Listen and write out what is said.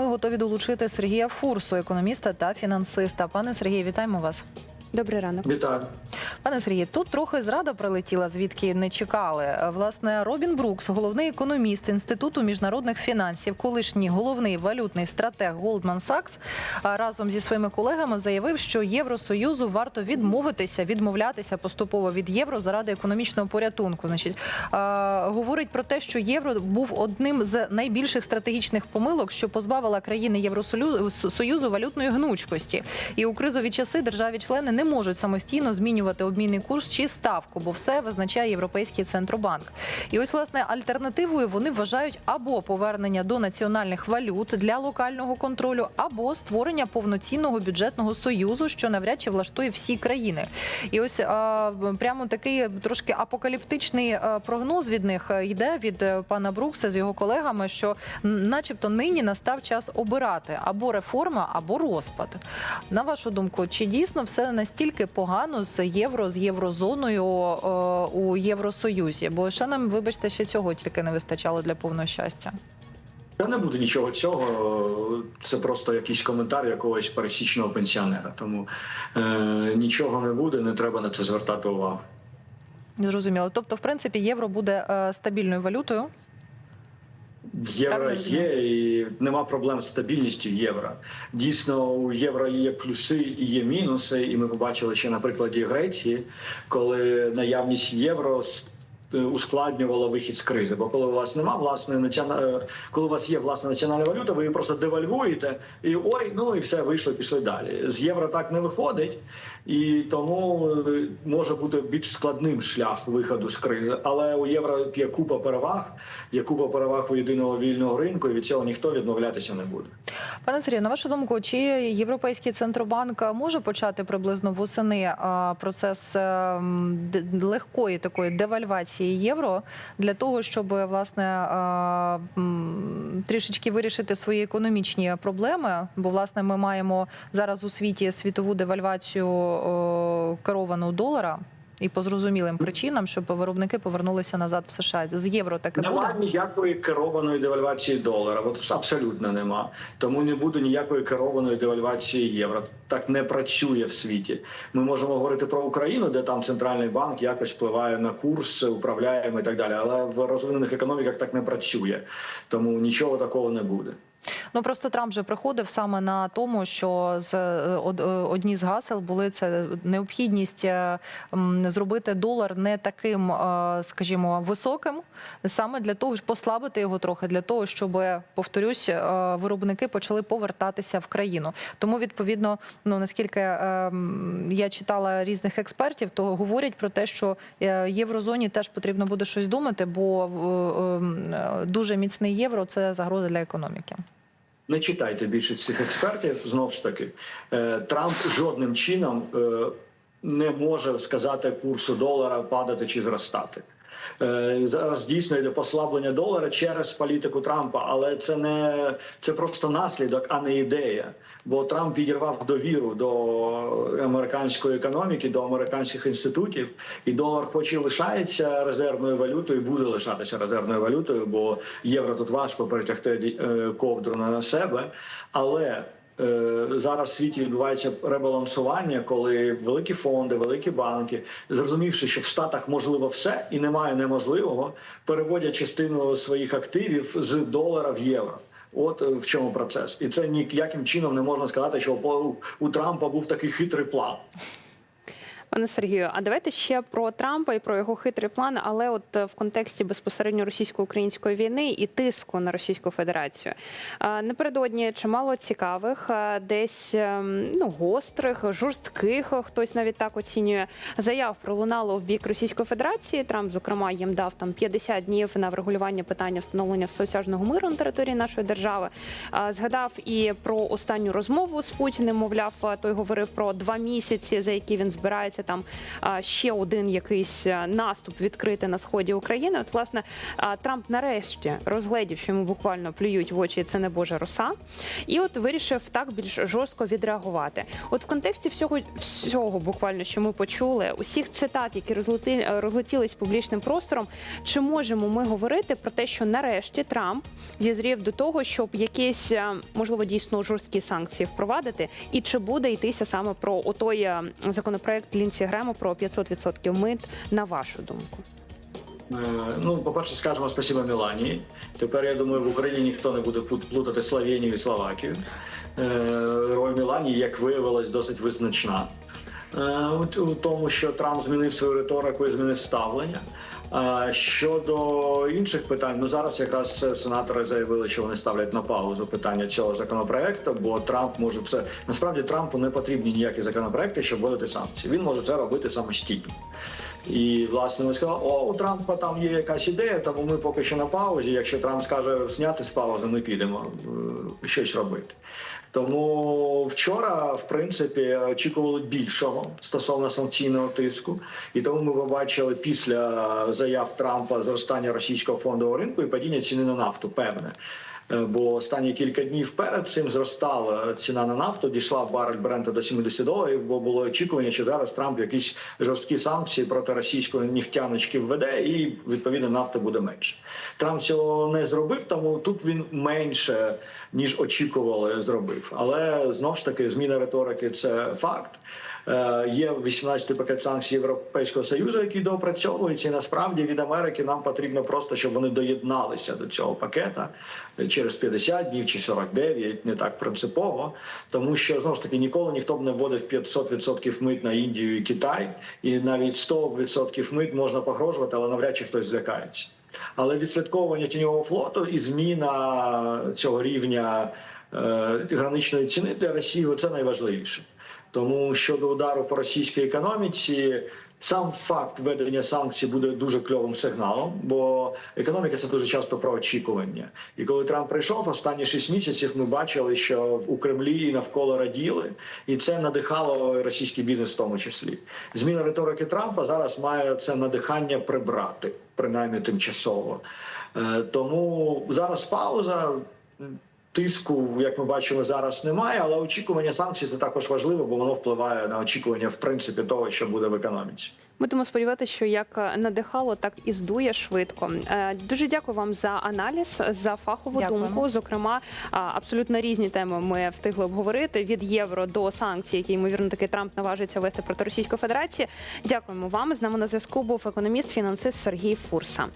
Ми готові долучити Сергія Фурсу, економіста та фінансиста. Пане Сергію, вітаємо вас. Добрий ранок. Вітаю. Пане Сергію, тут трохи зрада прилетіла, звідки не чекали. Власне, Робін Брукс, головний економіст інституту міжнародних фінансів, колишній головний валютний стратег Goldman Sachs, разом зі своїми колегами заявив, що Євросоюзу варто відмовитися, відмовлятися поступово від євро заради економічного порятунку. Значить, говорить про те, що євро був одним з найбільших стратегічних помилок, що позбавила країни Євросоюзу Союзу валютної гнучкості. І у кризові часи державі-члени не можуть самостійно змінювати обмінний курс чи ставку, бо все визначає Європейський центробанк. І ось власне альтернативою вони вважають або повернення до національних валют для локального контролю, або створення повноцінного бюджетного союзу, що навряд чи влаштує всі країни. І ось а, прямо такий трошки апокаліптичний прогноз від них е, йде від е, пана Брукса з його колегами, що начебто нині настав час обирати або реформа, або розпад. На вашу думку, чи дійсно все настільки погано з євро з єврозоною е, у Євросоюзі? Бо ще нам, вибачте, ще цього тільки не вистачало для повного щастя. Та не буде нічого цього. Це просто якийсь коментар якогось пересічного пенсіонера. Тому е, нічого не буде, не треба на це звертати увагу. Зрозуміло. Тобто, в принципі, євро буде е, стабільною валютою. Євро є і нема проблем з стабільністю євро. Дійсно, у євро є плюси і є мінуси. І ми побачили ще на прикладі Греції, коли наявність євро с- ускладнювала вихід з кризи. Бо коли у вас нема власної національної, коли у вас є власна національна валюта, ви її просто девальвуєте і ой, ну і все вийшло, пішли далі. З євро так не виходить, і тому е, може бути більш складним шлях виходу з кризи. Але у євро є купа переваг, є купа переваг у єдиного вільного ринку, і від цього ніхто відмовлятися не буде. Пане Сергію, на вашу думку, чи Європейський центробанк може почати приблизно восени процес ем, легкої такої девальвації євро для того, щоб власне трішечки вирішити свої економічні проблеми? Бо власне ми маємо зараз у світі світову девальвацію о, керовану долара. І по зрозумілим причинам, щоб виробники повернулися назад в США. З євро таке буде. Ніякої керованої девальвації долара. От абсолютно нема. Тому не буде ніякої керованої девальвації євро. Так не працює в світі. Ми можемо говорити про Україну, де там центральний банк якось впливає на курс, управляємо і так далі. Але в розвинених економіках так не працює. Тому нічого такого не буде. Ну просто Трамп вже приходив саме на тому, що з е, е, одні з гасел були це необхідність е, зробити долар не таким, скажімо, високим, саме для того, щоб послабити його трохи, для того, щоб повторюсь, виробники почали повертатися в країну. Тому відповідно, ну наскільки я читала різних експертів, то говорять про те, що єврозоні теж потрібно буде щось думати, бо дуже міцний євро це загроза для економіки. Не читайте більшість цих експертів. Знов ж таки, Е, Трамп жодним чином е, не може сказати курсу долара падати чи зростати. Е, Зараз дійсно йде послаблення долара через політику Трампа, але це не це просто наслідок, а не ідея. Бо Трамп підірвав довіру до американської економіки, до американських інститутів, і долар, хоч і лишається резервною валютою, буде лишатися резервною валютою, бо євро тут важко перетягти е, ковдру на себе. Але зараз в світі відбувається ребалансування, коли великі фонди, великі банки, зрозумівши, що в Штатах можливо все і немає неможливого, переводять частину своїх активів з долара в євро. От е, в чому процес, і це ніяким чином не можна сказати, що у Трампа був такий хитрий план. Пане Сергію, а давайте ще про Трампа і про його хитрий план, але от е, в контексті безпосередньо російсько-української війни і тиску на Російську Федерацію. Е, Напередодні чимало цікавих, е, десь ем, ну гострих, жорстких, хтось навіть так оцінює заяв пролунало в бік Російської Федерації. Трамп, зокрема, їм дав там 50 днів на врегулювання питання встановлення всеосяжного миру на території нашої держави. Згадав і про останню розмову з Путіним. Мовляв, той говорив про два місяці, за які він збирається там ще один якийсь наступ відкрити на сході України. От власне Трамп нарешті розгледів, що йому буквально плюють в очі. Це не Божа роса, і от вирішив так більш жорстко відреагувати. От в контексті всього всього, буквально що ми почули, усіх цитат, які розлетілись публічним простором. Чи можемо ми говорити про те, що нарешті Трамп зізрів до того, щоб якісь можливо дійсно жорсткі санкції впровадити, і чи буде йтися саме про отой е, законопроект Лінсі Грема про 500% мит, на вашу думку? Е, Ну, по-перше, скажемо спасибо Міланії. Тепер я думаю, в Україні ніхто не буде плутати Словенію і Словакію. Е, Роль Міланії, як виявилось, досить визначна. Е, У тому, що Трамп змінив свою риторику і змінив ставлення. Щодо інших питань, ну зараз якраз сенатори заявили, що вони ставлять на паузу питання цього законопроекту, бо Трамп може це насправді Трампу не потрібні ніякі законопроекти, щоб вводити санкції. Він може це робити самостійно. І власне ми сказали, о, у Трампа там є якась ідея, тому ми поки що на паузі. Якщо Трамп скаже зняти з паузи, ми підемо е, щось робити. Тому вчора, в принципі, очікували більшого стосовно санкційного тиску, і тому ми побачили після заяв Трампа зростання російського фондового ринку і падіння ціни на нафту, певне. Е, Бо останні кілька днів перед цим зростала ціна на нафту, дійшла барель бренда до 70 доларів, бо було очікування, що зараз Трамп якісь жорсткі санкції проти російської нефтяночки введе, і відповідно нафти буде менше. Трамп цього не зробив, тому тут він менше ніж очікували, зробив. Але знов ж таки зміна риторики це факт. Е, Є 18-й пакет санкцій Європейського союзу, який доопрацьовується. І насправді від Америки нам потрібно просто, щоб вони доєдналися до цього пакета через 50 днів чи 49, не так принципово. Тому що знову ж таки ніколи ніхто б не вводив 500% мит на Індію і Китай, і навіть 100% мит можна погрожувати, але навряд чи хтось злякається. Але відслідковування тіньового флоту і зміна цього рівня е, граничної ціни для Росії це найважливіше. Тому щодо удару по російській економіці, сам факт введення санкцій буде дуже кльовим сигналом, бо економіка це дуже часто про очікування. І коли Трамп прийшов, останні шість місяців ми бачили, що у Кремлі навколо раділи, і це надихало російський бізнес в тому числі. Зміна риторики Трампа зараз має це надихання прибрати, принаймні тимчасово. Е, Тому зараз пауза. Тиску, як ми бачимо, зараз немає, але очікування санкцій це також важливо, бо воно впливає на очікування в принципі того, що буде в економіці. Будемо сподіватися, що як надихало, так і здує швидко. Е, Дуже дякую вам за аналіз, за фахову Дякуємо. думку. Зокрема, абсолютно різні теми ми встигли обговорити від євро до санкцій, які ймовірно таки Трамп наважиться вести проти Російської Федерації. Дякуємо вам. З нами на зв'язку був економіст, фінансист Сергій Фурса.